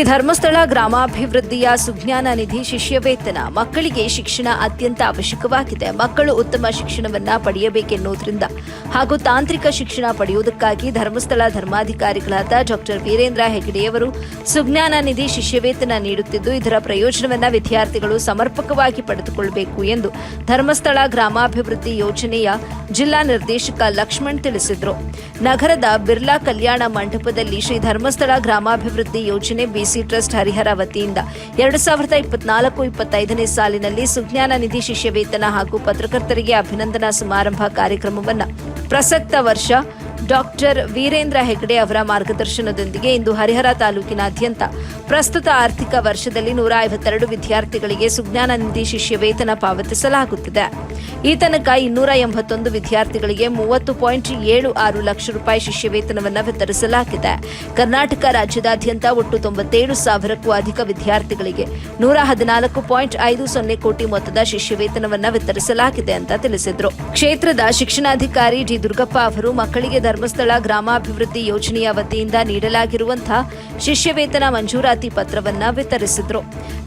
ಧರ್ಮಸ್ಥಳ ಗ್ರಾಮಾಭಿವೃದ್ಧಿಯ ಸುಜ್ಞಾನ ನಿಧಿ ಶಿಷ್ಯ ವೇತನ ಮಕ್ಕಳಿಗೆ ಶಿಕ್ಷಣ ಅತ್ಯಂತ ಅವಶ್ಯಕವಾಗಿದೆ. ಮಕ್ಕಳು ಉತ್ತಮ ಶಿಕ್ಷಣವನ್ನ ಪಡೆಯಬೇಕೆನ್ನುವುದರಿಂದ ಹಾಗೂ ತಾಂತ್ರಿಕ ಶಿಕ್ಷಣ ಪಡೆಯುವುದಕ್ಕಾಗಿ ಧರ್ಮಸ್ಥಳ ಧರ್ಮಾಧಿಕಾರಿಗಳಾದ ಡಾಕ್ಟರ್ ವೀರೇಂದ್ರ ಹೆಗಡೆಯವರು ಸುಜ್ಞಾನ ನಿಧಿ ಶಿಷ್ಯ ವೇತನ ನೀಡುತ್ತಿದ್ದು, ಇದರ ಪ್ರಯೋಜನವನ್ನ ವಿದ್ಯಾರ್ಥಿಗಳು ಸಮರ್ಪಕವಾಗಿ ಪಡೆದುಕೊಳ್ಳಬೇಕು ಎಂದು ಧರ್ಮಸ್ಥಳ ಗ್ರಾಮಾಭಿವೃದ್ಧಿ ಯೋಜನೆಯ ಜಿಲ್ಲಾ ನಿರ್ದೇಶಕ ಲಕ್ಷ್ಮಣ್ ತಿಳಿಸಿದರು. ನಗರದ ಬಿರ್ಲಾ ಕಲ್ಯಾಣ ಮಂಟಪದಲ್ಲಿ ಶ್ರೀ ಧರ್ಮಸ್ಥಳ ಗ್ರಾಮಾಭಿವೃದ್ಧಿ ಯೋಜನೆ ಬಿಸಿ ಟ್ರಸ್ಟ್ ಹರಿಹರ ವತಿಯಿಂದ ಎರಡು ಸಾವಿರದ ಇಪ್ಪತ್ನಾಲ್ಕು ಇಪ್ಪತ್ತೈದನೇ ಸಾಲಿನಲ್ಲಿ ಸುಜ್ಞಾನ ನಿಧಿ ಶಿಷ್ಯ ವೇತನ ಹಾಗೂ ಪತ್ರಕರ್ತರಿಗೆ ಅಭಿನಂದನಾ ಸಮಾರಂಭ ಕಾರ್ಯಕ್ರಮವನ್ನು ಪ್ರಸಕ್ತ ವರ್ಷ ಡಾಕ್ಟರ್ ವೀರೇಂದ್ರ ಹೆಗ್ಡೆ ಅವರ ಮಾರ್ಗದರ್ಶನದೊಂದಿಗೆ ಇಂದು ಹರಿಹರ ತಾಲೂಕಿನಾದ್ಯಂತ ಪ್ರಸ್ತುತ ಆರ್ಥಿಕ ವರ್ಷದಲ್ಲಿ ನೂರ ಐವತ್ತೆರಡು ವಿದ್ಯಾರ್ಥಿಗಳಿಗೆ ಸುಜ್ಞಾನ ನಿಧಿ ಶಿಷ್ಯ ವೇತನ ಪಾವತಿಸಲಾಗುತ್ತಿದೆ. ಈ ತನಕ ಇನ್ನೂರ ಎಂಬತ್ತೊಂದು ವಿದ್ಯಾರ್ಥಿಗಳಿಗೆ ಮೂವತ್ತು ಪಾಯಿಂಟ್ ಏಳು ಆರು ಲಕ್ಷ ರೂಪಾಯಿ ಶಿಷ್ಯ ವೇತನವನ್ನು ವಿತರಿಸಲಾಗಿದೆ. ಕರ್ನಾಟಕ ರಾಜ್ಯದಾದ್ಯಂತ ಒಟ್ಟು ತೊಂಬತ್ತೇಳು ಸಾವಿರಕ್ಕೂ ಅಧಿಕ ವಿದ್ಯಾರ್ಥಿಗಳಿಗೆ ನೂರ ಹದಿನಾಲ್ಕು ಪಾಯಿಂಟ್ ಐದು ಸೊನ್ನೆ ಕೋಟಿ ಮೊತ್ತದ ಶಿಷ್ಯ ವೇತನವನ್ನು ವಿತರಿಸಲಾಗಿದೆ ಅಂತ ತಿಳಿಸಿದರು. ಕ್ಷೇತ್ರದ ಶಿಕ್ಷಣಾಧಿಕಾರಿ ಡಿ ದುರ್ಗಪ್ಪ ಅವರು ಮಕ್ಕಳಿಗೆ ಧರ್ಮಸ್ಥಳ ಗ್ರಾಮಾಭಿವೃದ್ಧಿ ಯೋಜನೆಯ ವತಿಯಿಂದ ನೀಡಲಾಗಿರುವಂತಹ ಶಿಷ್ಯವೇತನ ಮಂಜೂರಾತಿ ಪತ್ರವನ್ನ ವಿತರಿಸಿದರು.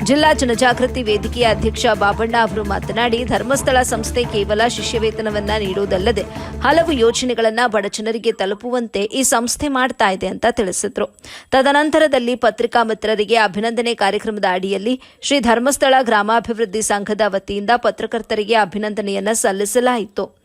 ಜಿಲ್ಲಾ ಜನಜಾಗೃತಿ ವೇದಿಕೆಯ ಅಧ್ಯಕ್ಷ ಬಾಬಣ್ಣ ಅವರು ಮಾತನಾಡಿ, ಧರ್ಮಸ್ಥಳ ಸಂಸ್ಥೆ ಕೇವಲ ಶಿಷ್ಯವೇತನವನ್ನ ನೀಡುವುದಲ್ಲದೆ ಹಲವು ಯೋಜನೆಗಳನ್ನ ಬಡಜನರಿಗೆ ತಲುಪುವಂತೆ ಈ ಸಂಸ್ಥೆ ಮಾಡ್ತಾ ಇದೆ ಅಂತ ತಿಳಿಸಿದ್ರು. ತದನಂತರದಲ್ಲಿ ಪತ್ರಿಕಾ ಮಿತ್ರರಿಗೆ ಅಭಿನಂದನೆ ಕಾರ್ಯಕ್ರಮದ ಅಡಿಯಲ್ಲಿ ಶ್ರೀ ಧರ್ಮಸ್ಥಳ ಗ್ರಾಮಾಭಿವೃದ್ಧಿ ಸಂಘದ ವತಿಯಿಂದ ಪತ್ರಕರ್ತರಿಗೆ ಅಭಿನಂದನೆಯನ್ನ ಸಲ್ಲಿಸಲಾಯಿತು.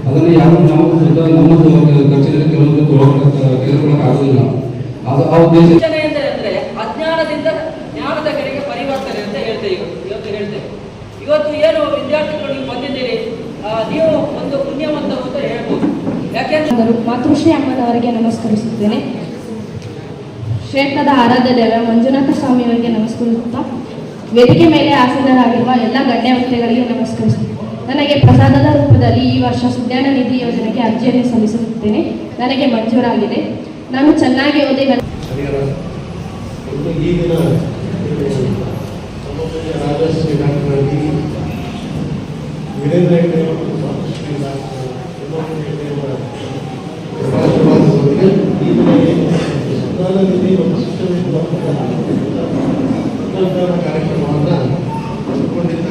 ಅದನ್ನು ಯಾರು ನಾವು ಸ್ವತಃ ನಮ್ಮ ಖರ್ಚಿನಲ್ಲಿ ಕೆಲವೊಂದು ತೆಗೆದುಕೊಳ್ಳಕ್ಕೆ ಆಗೋದಿಲ್ಲ. ಅದು ಆ ಉದ್ದೇಶ ಅಂದ್ರೆ ಅಜ್ಞಾನದಿಂದ ಜ್ಞಾನದ ಕಡೆಗೆ ಪರಿವರ್ತನೆ ಅಂತ ಹೇಳ್ತೇವೆ ಇವತ್ತು ಹೇಳ್ತೇವೆ. ಇವತ್ತು ಏನು ವಿದ್ಯಾರ್ಥಿಗಳು ನೀವು ಬಂದಿದ್ದೀರಿ? ನೀವು ಒಂದು ಪುಣ್ಯವಂತ ಅಂತ ಹೇಳ್ಬೋದು. ಯಾಕೆಂದ್ರೆ ಮಾತೃಶ್ರೀ ಅಮ್ಮನವರಿಗೆ ನಮಸ್ಕರಿಸುತ್ತೇನೆ. ಕ್ಷೇತ್ರದ ಆರಾಧ್ಯ ದೇವ ಮಂಜುನಾಥ ಸ್ವಾಮಿಯವರಿಗೆ ನಮಸ್ಕರಿಸುತ್ತಾ ವೇದಿಕೆ ಮೇಲೆ ಆಸೀನರಾಗಿರುವ ಎಲ್ಲ ಗಣ್ಯ ವ್ಯಕ್ತಿಗಳಿಗೆ ನಮಸ್ಕರಿಸುತ್ತೇನೆ. ನನಗೆ ಪ್ರಸಾದದ ರೂಪದಲ್ಲಿ ಈ ವರ್ಷ ಸುಜ್ಞಾನ ನಿಧಿ ಯೋಜನೆಗೆ ಅರ್ಜಿಯನ್ನು ಸಲ್ಲಿಸುತ್ತೇನೆ ನನಗೆ ಮಂಜೂರಾಗಿದೆ. ನಾನು ಚೆನ್ನಾಗಿ ಓದಿ ಕಾರ್ಯಕ್ರಮವನ್ನು